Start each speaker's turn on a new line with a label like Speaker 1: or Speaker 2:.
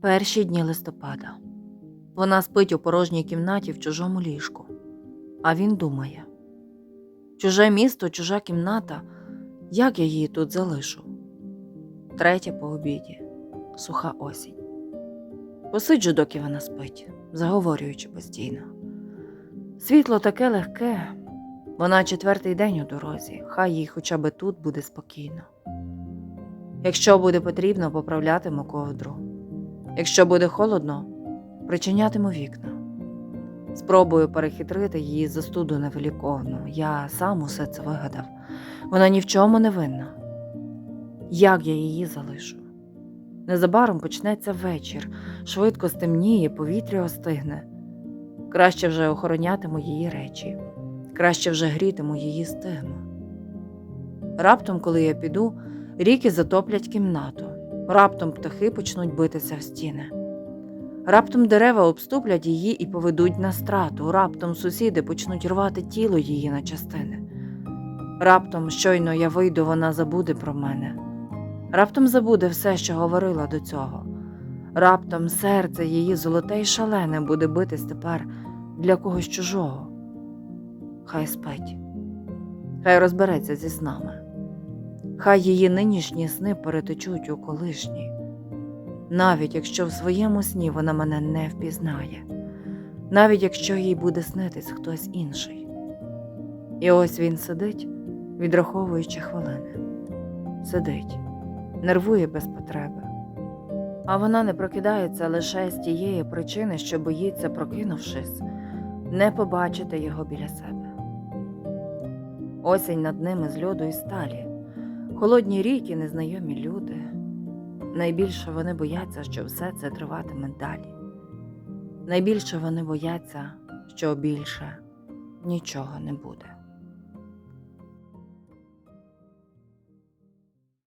Speaker 1: Перші дні листопада. Вона спить у порожній кімнаті в чужому ліжку, а він думає: чуже місто, чужа кімната, як я її тут залишу? Третє по обіді, суха осінь. Посиджу, доки вона спить, заговорюючи постійно. Світло таке легке, вона четвертий день у дорозі, хай їй хоча б тут буде спокійно. Якщо буде потрібно, поправлятиму ковдру. Якщо буде холодно, причинятиму вікна. Спробую перехитрити її застуду невеликовну. Я сам усе це вигадав. Вона ні в чому не винна. Як я її залишу? Незабаром почнеться вечір, швидко стемніє, повітря остигне. Краще вже охоронятиму її речі, краще вже грітиму її стигну. Раптом, коли я піду, ріки затоплять кімнату, раптом птахи почнуть битися в стіни. Раптом дерева обступлять її і поведуть на страту, раптом сусіди почнуть рвати тіло її на частини. Раптом, щойно я вийду, вона забуде про мене. Раптом забуде все, що говорила до цього. Раптом серце її золоте й шалене буде битись тепер для когось чужого. Хай спить, хай розбереться зі снами. Хай її нинішні сни перетечуть у колишні, навіть якщо в своєму сні вона мене не впізнає, навіть якщо їй буде снитись хтось інший. І ось він сидить, відраховуючи хвилини. Сидить, нервує без потреби. А вона не прокидається лише з тієї причини, що боїться, прокинувшись, не побачити його біля себе. Осінь над ними з льоду і сталі, холодні ріки, незнайомі люди. Найбільше вони бояться, що все це триватиме далі. Найбільше вони бояться, що більше нічого не буде.